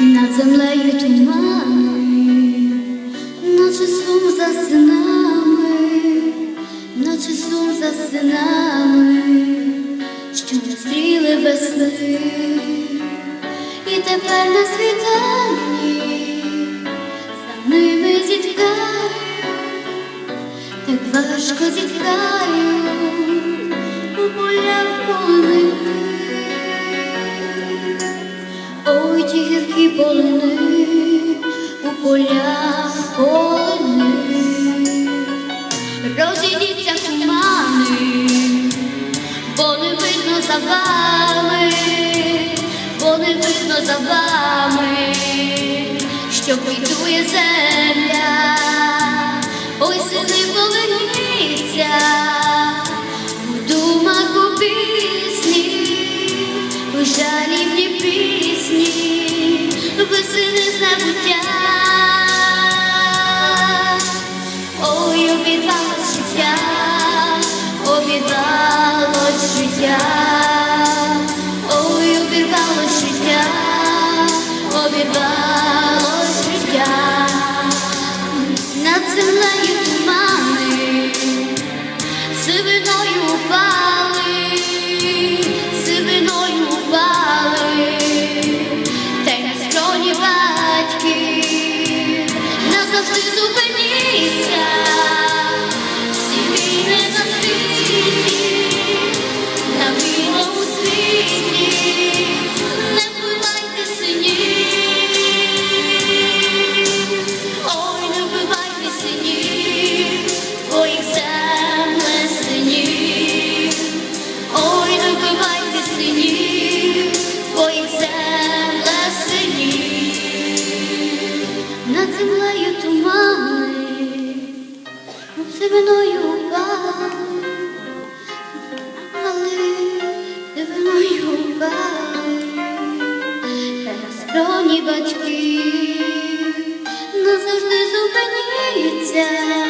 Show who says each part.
Speaker 1: над землею тумани, наче сум за синами, наче сум за синами, що не стріли весни, і тепер на світанні за ними зітхаю, так важко зітхаю ті гіркі полини, у полях полини, розійдіться тумани, бо не видно за вами, бо не видно за вами, що квітує земля, ой, сини поверніться, та батьки назавжди зупиніться.